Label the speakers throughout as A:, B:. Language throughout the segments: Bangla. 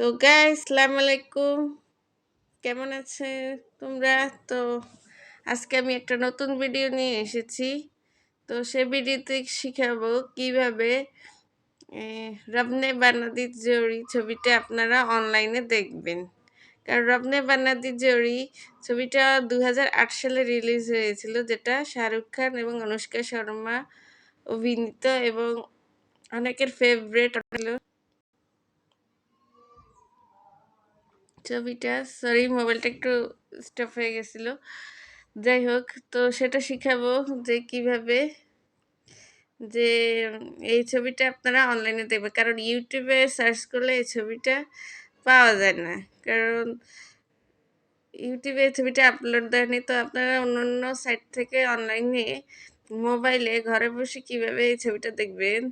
A: তো গাই আসসালামু আলাইকুম কেমন আছে তোমরা? তো, আজকে আমি একটা নতুন ভিডিও নিয়ে এসেছি। তো, সে ভিডিওতে শিখাবো কীভাবে রবনে বানাদি জড়ি ছবিটা আপনারা অনলাইনে দেখবেন। কারণ রবনে বানাদি জড়ি ছবিটা দু হাজার আট সালে রিলিজ হয়েছিল, যেটা শাহরুখ খান এবং অনুষ্কা শর্মা অভিনীত এবং অনেকের ফেভারেট হলো ছবিটা সরি মোবাইলটা একটু স্টপ হয়ে গেছিল। যাই হোক, তো সেটা শিখাবো যে কীভাবে, যে এই ছবিটা আপনারা অনলাইনে দেখবেন। কারণ ইউটিউবে সার্চ করলে এই ছবিটা পাওয়া যায় না। কারণ ইউটিউবে এই ছবিটা আপলোড দেয়নি, তো আপনারা অন্য অন্য সাইট থেকে অনলাইনে মোবাইলে ঘরে বসে কীভাবে এই ছবিটা দেখবেন,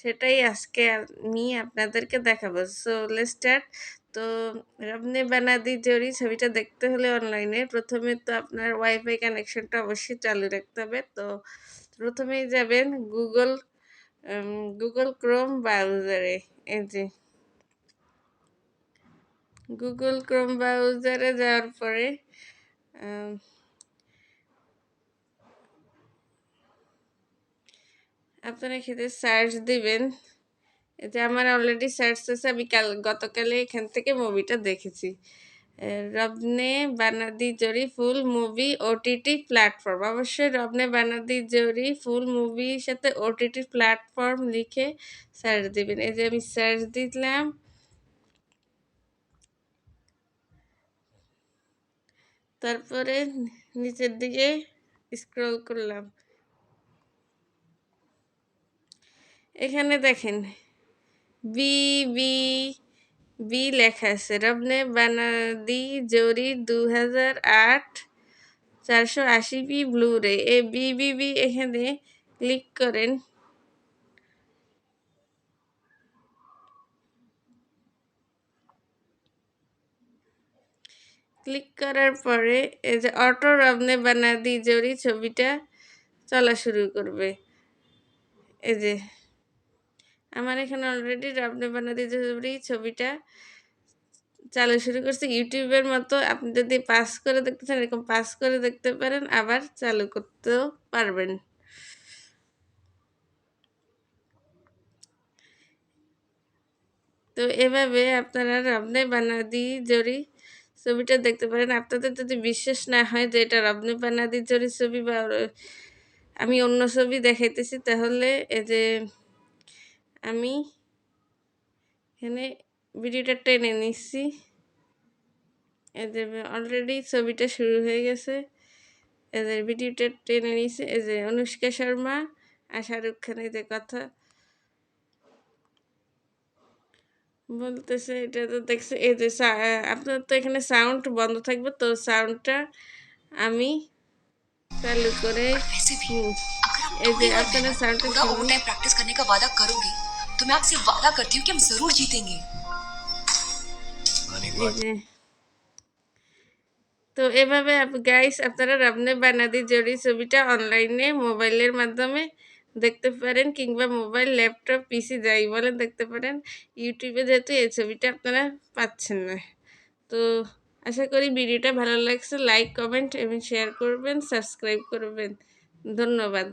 A: সেটাই আজকে আমি আপনাদেরকে দেখাবো। সো লেট স্টার্ট তো আপনি বানাদি জরি ছবিটা দেখতে হলে অনলাইনে প্রথমে তো আপনার ওয়াইফাই কানেকশনটা অবশ্যই চালু রাখতে হবে। তো প্রথমেই যাবেন গুগল গুগল ক্রোম ব্রাউজারে এই যে। গুগল ক্রোম ব্রাউজারে যাওয়ার পরে আপনারা খেতে সার্চ দিবেন। যে আমার অলরেডি সার্চ আছে আমি কাল গতকালে এখান থেকে মুভিটা দেখেছি। রবনে বানাদি জরি ফুল মুভি ওটিটি প্ল্যাটফর্ম অবশ্যই রবনে বানাদি জরি ফুল মুভির সাথে ওটিটি প্ল্যাটফর্ম লিখে সার্চ দিবেন। এই যে আমি সার্চ দিলাম। তারপরে নিচের দিকে স্ক্রল করলাম। এখানে দেখেন বি বি বি লেখা আছে। রবনে বানাদি জরি দু হাজার আট, চারশো আশি B blu ray A, B B B এখানে ক্লিক করেন। ক্লিক করার পরে এই যে অটো রবনে বানাদি জরি ছবিটা চলা শুরু করবে। এই যে আমার এখানে অলরেডি রাবনে বানাদি জরুরি ছবিটা চালু শুরু করছে। ইউটিউবের মতো আপনি যদি পাস করে দেখতে চান, এরকম পাস করে দেখতে পারেন, আবার চালু করতেও পারবেন। তো এভাবে আপনারা রবনে বানাদি জরি ছবিটা দেখতে পারেন। আপনাদের যদি বিশ্বাস না হয় যে এটা রবনে বানাদি জরি ছবি বা আমি অন্য ছবি দেখাইতেছি, তাহলে এই যে আমি এখানে ভিডিওটা টেনে নিচ্ছি এদের অলরেডি ছবিটা শুরু হয়ে গেছে এদের ভিডিওটা টেনে নিচ্ছে এই যে অনুষ্কা শর্মা আর শাহরুখ খানের যে কথা বলতেছে এটা তো দেখছে এই যে আপনার তো এখানে সাউন্ড বন্ধ থাকবে তো সাউন্ডটা আমি চালু করে এই যে আপনারা সাউন্ডটা শুনুন
B: प्रैक्टिस करने का वादा करूंगी तो मैं आपसे वादा करती हूँ कि हम जरूर जीतेंगे
A: এই যে তো এভাবে গাইস আপনারা রাবনে বানাদি জড়ি ছবিটা অনলাইনে মোবাইলের মাধ্যমে দেখতে পারেন কিংবা মোবাইল ল্যাপটপ পিসি যাই বলেন দেখতে পারেন ইউটিউবে যেহেতু এই ছবিটা আপনারা পাচ্ছেন না তো আশা করি ভিডিওটা ভালো লাগছে লাইক কমেন্ট এবং শেয়ার করবেন সাবস্ক্রাইব করবেন ধন্যবাদ